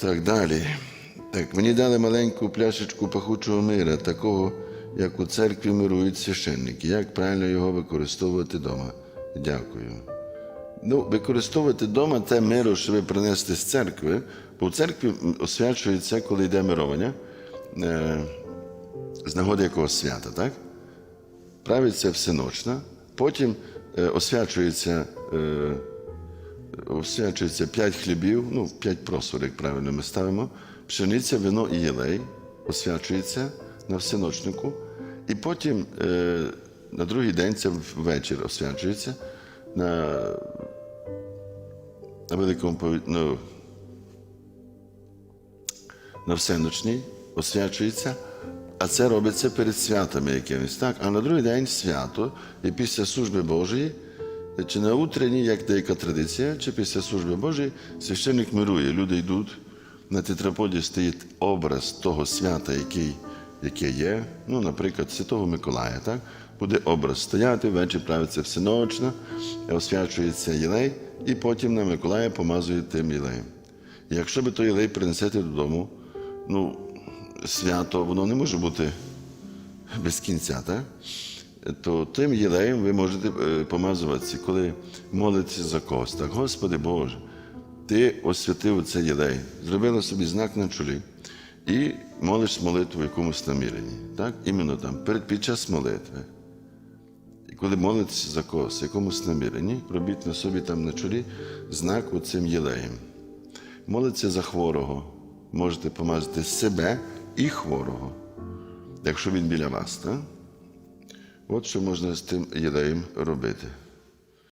Так, далі. Так, мені дали маленьку пляшечку пахучого мира, такого, як у церкві мирують священники. Як правильно його використовувати вдома? Дякую. Ну, використовувати вдома те миро, що ви принесли з церкви, бо в церкві освячується, коли йде мировання, е, з нагоди якогось свята, так? Правиться всеночна, потім е, освячується. Е, освячується п'ять хлібів, ну, п'ять просор, як правильно ми ставимо, пшениця, вино і єлей освячується на всеночнику, і потім е, на другий день це ввечір освячується на, на великому ну, на всеночній освячується, а це робиться перед святами якимись. Так? А на другий день свято, і після служби Божої, чи на утренній, як деяка традиція, чи після служби Божої, священник мирує. Люди йдуть, на тетраподі стоїть образ того свята, який, яке є. Ну, наприклад, Святого Миколая. Так? Буде образ стояти, ввечері правиться всеночна, освячується єлей, і потім на Миколая помазують тим єлеєм. І Якщо ви той єлей принесете додому, ну, свято, воно не може бути без кінця, так? То тим єлеєм ви можете е, помазуватися, коли молитеся за когось. Так, Господи Боже, Ти освятив цей єлей, зробила собі знак на чолі і молиш молитву в якомусь наміренні. Так? Іменно там, перед, під час молитви. І коли молитеся за когось, в якомусь наміренні, робіть на собі там на чолі знак оцим єлеєм. Молиться за хворого, можете помазати себе і хворого, якщо він біля вас. Так? От що можна з тим єлеєм робити.